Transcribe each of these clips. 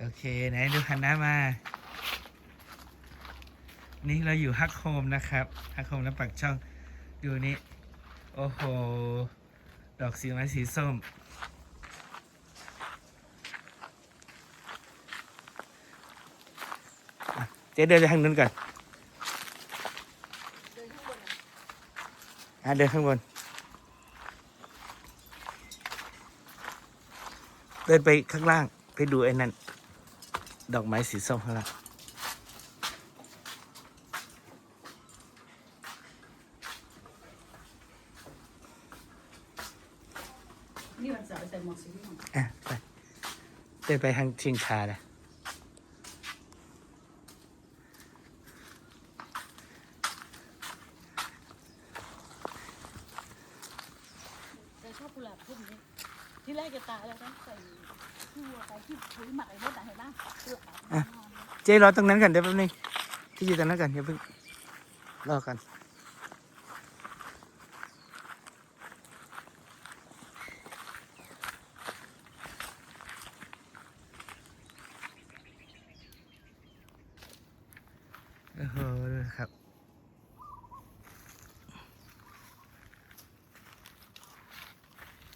โอเค ไหนดูหันหน้ามา นี่เราอยู่ฮักโฮมนะครับฮักโฮมแล้วปักช่อง ดูนี่ โอ้โห ดอกสีไม้สีส้มอะเจ๊เดินไปทางนู้นก่อนอะเดินข้างบน เดินไปข้างล่าง ไปดูไอ้นั่น ดอกไม้สีส้มข้างล่างนี่วันเสาร์ใส่หมวกสีม่วงอะไปเดินไปทางชิงชาเลยแต่ชอบกุหลาบพุ่มนี้ ที่แรกจะตายแล้วนะใส่ชั่วไปที่ปุ๋ยหมักไอ้มดอะเห็นไหมกุหลาบเจ๊รอตรงนั้นกันเดี๋ยวแป๊บนึงที่อยู่ตรงนั้นกันอย่าเพิ่งรอกันโอ้โหครับ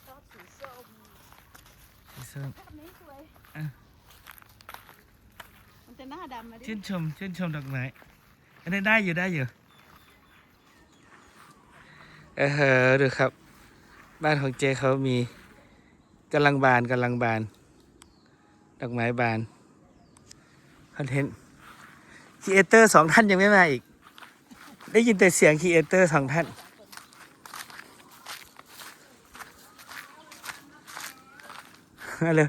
ชอบสีส้ม สีส้มภาพนี้สวยอะมันจะหน้าดำมาดิชื่นชมชื่นชมดอกไม้อันนี้ได้อยู่ได้อยู่เออเฮ้อดูครับ บ้านของเจเขามีกำลังบานกำลังบาน ดอกไม้บานคอนเทนต์ครีเอเตอร์สองท่านยังไม่มาอีก ได้ยินแต่เสียงครีเอเตอร์สองท่าน มา เลย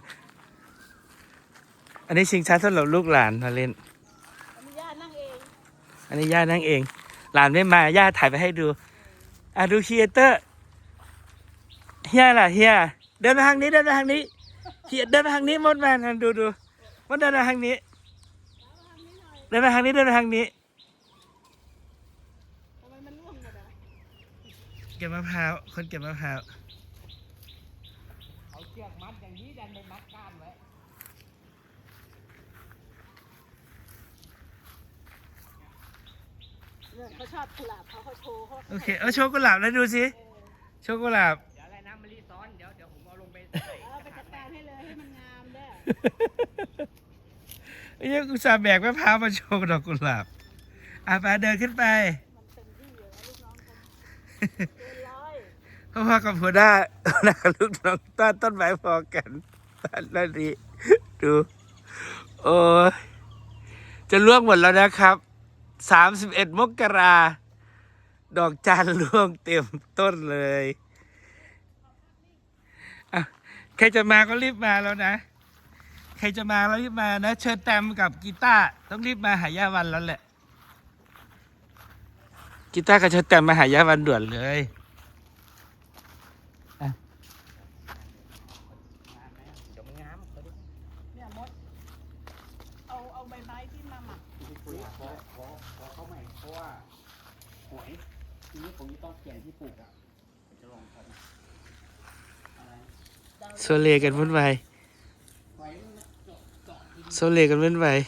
อันนี้ชิงช้าสำหรับลูกหลานมาเล่นอนุญาตนั่งเองอันนี้ย่านั่งเอง หลานไม่มาย่าถ่ายไปให้ดูอะดูครีเอเตอร์เฮียล่ะเฮียเดินไปทางนี้เดินไปทางนี้เฮียเดินไปทางนี้มดมานั่นดูดูมดเดินไปทางนี้เดินไปทางนี้เดินไปทางนี้ทำไมมันร่วงหมดอะเก็บมะพร้าวคนเก็บมะพร้าว เอาเชือกมัดอย่างนี้ดันไปมัดก้านไว้เนี่ยเขาชอบกุหลาบเขาเขาโชว์เขาโอเคเอาโชว์กุหลาบแล้วดูสิโชว์กุหลาบ เดี๋ยวอะไรนะมะลิซ้อนเดี๋ยวเดี๋ยวผมเอาลงไปใส่เอาไปจัดการให้เลยให้มันงามเด้อไอ้ยังอุตส่าห์แบกมะพร้าวมาโชว์ดอกกุหลาบอะไปเดินขึ้นไป มันเต็มที่อยู่แล้วลูกน้องคนเกินร้อย พ่อพ่อกับหัวหน้าหัวหน้ากับลูกน้องต้นต้นไม้พอกันบ้านนั่นดีดู โอ้ยจะล่วงหมดแล้วนะครับสามสิบเอ็ดมกราดอกจานร่วงเต็มต้นเลยใครจะมาก็รีบมาแล้วนะ ใครจะมาก็รีบมานะ เชิญแตมกับกีตาร์ต้องรีบมาหายาวันแล้วแหละ กีตาร์กับเชิญแตมมาหายาวันด่วนเลย เดี๋ยวมันงามเขาดิ เนี่ยมด เอาเอาใบไม้ ที่มาหมักขอขอขอขอเขาใหม่เพราะว่าหวยทีนี้ผมจะต้องเปลี่ยนที่ปลูกอะจะลองทำอะไรโซเลกันวุ่นวายโซเลกันวุ่นวาย